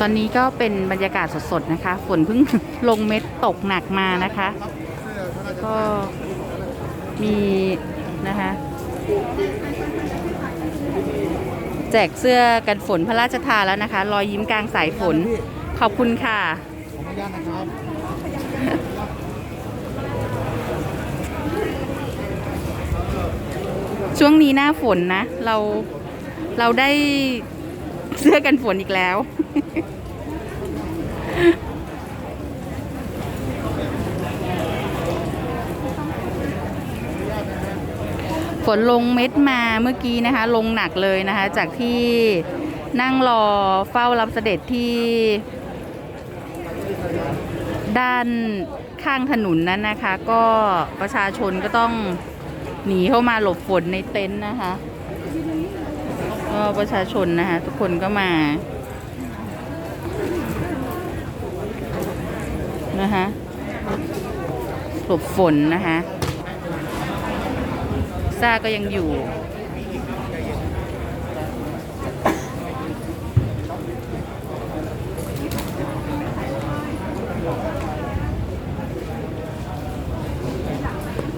ตอนนี้ก็เป็นบรรยากาศสดๆนะคะ ฝนเพิ่งลงเม็ดตกหนักมานะคะ ก็มีนะคะ แจกเสื้อกันฝนพระราชทานแล้วนะคะ รอยยิ้มกลางสายฝน ขอบคุณค่ะ ช่วงนี้หน้าฝนนะ เราเราได้ เสื้อกันฝนอีกแล้ว ฝนลงเม็ดมาเมื่อกี้นะคะ ลงหนักเลยนะคะ จากที่นั่งรอเฝ้ารับเสด็จที่ ด้านข้างถนนนั้นนะคะ ก็ประชาชนก็ต้องหนีเข้ามาหลบฝนในเต็นท์นะคะ ก็ประชาชนนะคะทุกคนก็มานะคะหลบฝนนะคะซ่าก็ยังอยู่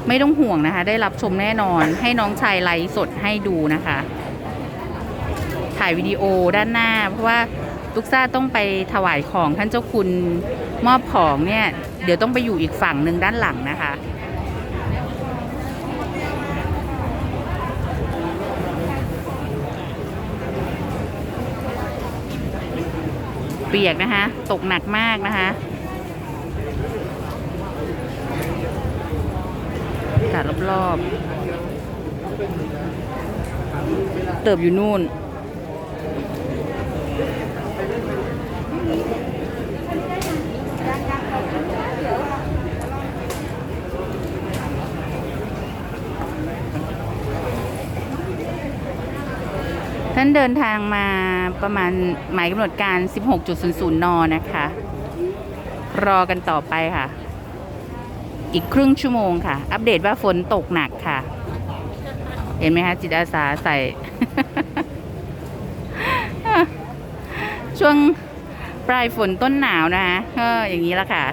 ไม่ต้องห่วงนะคะ ได้รับชมแน่นอนให้น้องชายไลฟ์สดให้ดูนะคะ ถ่ายวิดีโอด้านหน้า เพราะว่าลูกซ่าต้องไปถวายของท่านเจ้าคุณมอบของเนี่ย เดี๋ยวต้องไปอยู่อีกฝั่งหนึ่งด้านหลังนะคะเปียกนะคะ ตกหนักมากนะคะอากาศรอบๆ เติบอยู่นู่น ท่านเดินทางมาประมาณหมายกำหนดการ 16.00 น นะคะ รอกันต่อไปค่ะ อีกครึ่งชั่วโมงค่ะ อัปเดตว่าฝนตกหนักค่ะ เห็นไหมคะ จิตอาสาใส่ ช่วงปลายฝนต้นหนาวนะคะอย่างนี้ละค่ะ